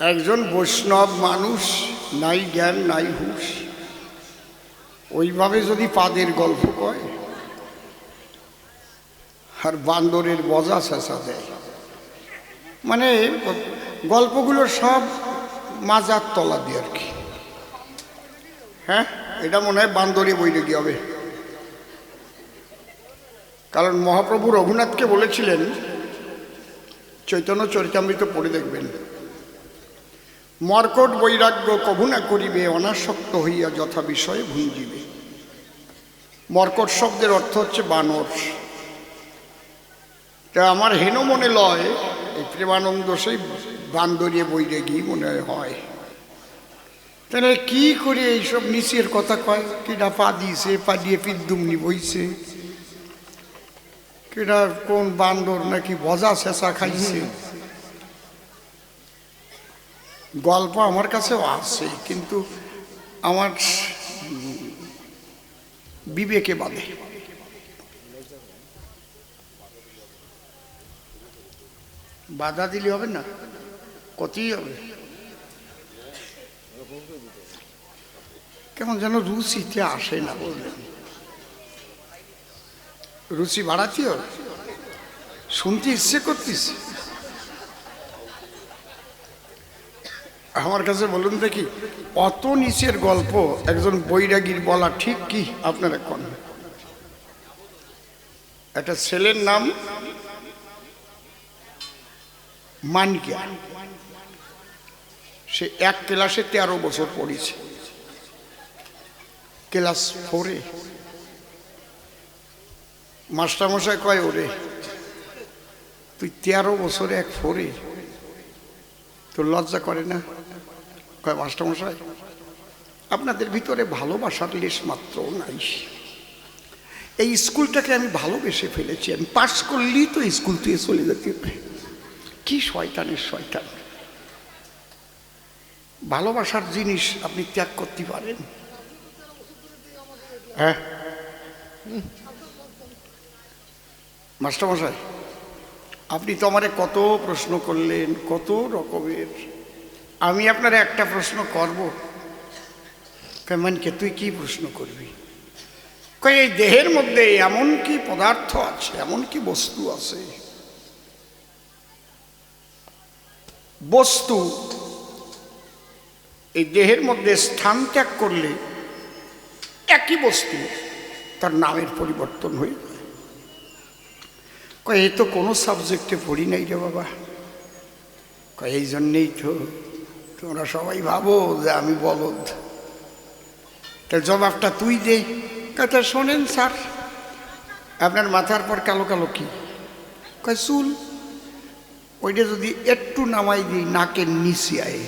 একজন বৈষ্ণব মানুষ, নাই জ্ঞান, নাই হুশ, ওইভাবে যদি পাদের গল্প কয়, আর বান্দরের বজা শেষা দেয়। মানে গল্পগুলো সব মাজার তলা দিয়ে আর কি। হ্যাঁ? এটা মনে হয় বান্দরে কি হবে? কারণ মহাপ্রভু রঘুনাথকে বলেছিলেন, চৈতন্য চরিতামৃত পড়ে দেখবেন। মর্কট বৈরাগ্য কভু না করিবে, অনাসক্ত হইয়া যথা বিষয়ে ভুঞ্জিবে। মর্কট শব্দের অর্থ হচ্ছে বানর। তা আমার হেন মনে লয়, এই প্রেমানন্দ সেই বান্দরিয়ে বৈরাগী মনে হয়। তাহলে কি করে এইসব নিচের কথা কয়? কিনা পা দিয়েছে, পা দিয়ে পিদ্দুমনি বইছে। কিনা কোন বান্দর নাকি ভজা শেষা খাইছে। গল্প আমার কাছেও আছে, কিন্তু আমার বিবেকে বাঁধে। বাধা দিলে হবে না, কতই হবে? কেমন যেন রুচিতে আসে না রুচি বাড়াতেও শুনতে ইচ্ছে করতেছে। আমার কাছে বলুন দেখি, অত নিচের গল্প একজন বৈরাগীর বলা ঠিক কি আপনারা কোন একটা ছেলের নাম মানিকা। সে এক ক্লাসে তেরো বছর পড়েছে। ক্লাস ফোরে। মাস্টারমশাই কয়, ওরে, তুই তেরো বছরে এক ফোরে। তোর লজ্জা করে না? কয়, মাস্টারমশাই, আপনাদের ভিতরে ভালোবাসার লেশ মাত্র নাই। এই স্কুলটাকে আমি ভালোবেসে ফেলেছি। আমি পাস করলেই তো স্কুল থেকে চলে যেতে হবে। কি শয়তানের শয়তান। ভালোবাসার জিনিস আপনি ত্যাগ করতে পারেন। হ্যাঁ? মাস্টারমশাই, আপনি তো আমারে কত প্রশ্ন করলেন, কত রকমের আমি আপনার একটা প্রশ্ন করব। কেমনকে তুই কি প্রশ্ন করবি? কই, এই দেহের মধ্যে এমন কি পদার্থ আছে, এমন কি বস্তু আছে? বস্তু, এই দেহের মধ্যে স্থান ত্যাগ করলে একই বস্তু তার নামের পরিবর্তন হয়ে কয় এই তো কোনো সাবজেক্টে পড়ি নাই রে বাবা। কয় এই জন্যেই তো তোমরা সবাই ভাবো যে আমি বলদ। তা জবাবটা তুই দে। কথা শোনেন, স্যার। আপনার মাথার পর কালো কালো কি? কয়, চুল। ওইটা যদি একটু নামাই দিই, নাকের নিচে আয়।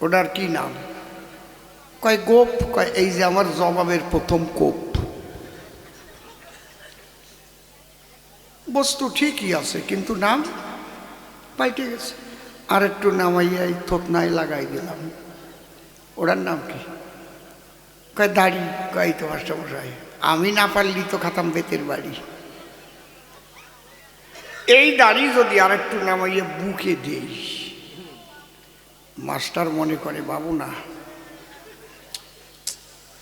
ওটার কি নাম? কয়, গোপ। কয়, এই যে আমার জবাবের প্রথম কোপ। বস্তু ঠিকই আছে, কিন্তু নাম পাইটে গেছে। আর একটু নামাইয়াই থতনায় লাগাই দিলাম। ওটার নাম কি? কয়, দাড়ি। কয় তো মাস্টারমশাই। আমি না পারলি তো খাতাম বেতের বাড়ি। এই দাড়ি যদি আর একটু নামাইয়ে বুকে দেই, মাস্টার মনে করে, বাবু না,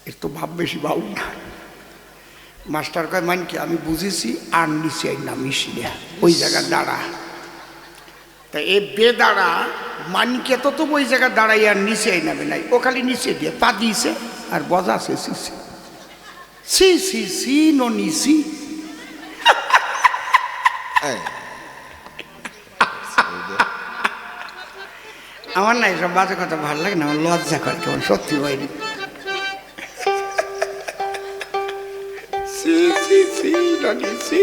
এর তো ভাব বেশি বাবু না। মাস্টার কয় মান কি আমি বুঝেছি, আর নিচে নামিস না। ওই জায়গায় দাঁড়া। তা এ বেদাঁড়া মানকে তো তো ওই জায়গায় দাঁড়াই আর নিচে আই নামে নাই। ও খালি নিচে দিয়ে পা দিয়েছে আর বজাছে সিসি সি সি। সি নো নিসি আমার না এসব বাজে কথা ভালো লাগে না আমার লজ্জা করে কেমন সত্যি বাইরে সি সি সি নো নিসি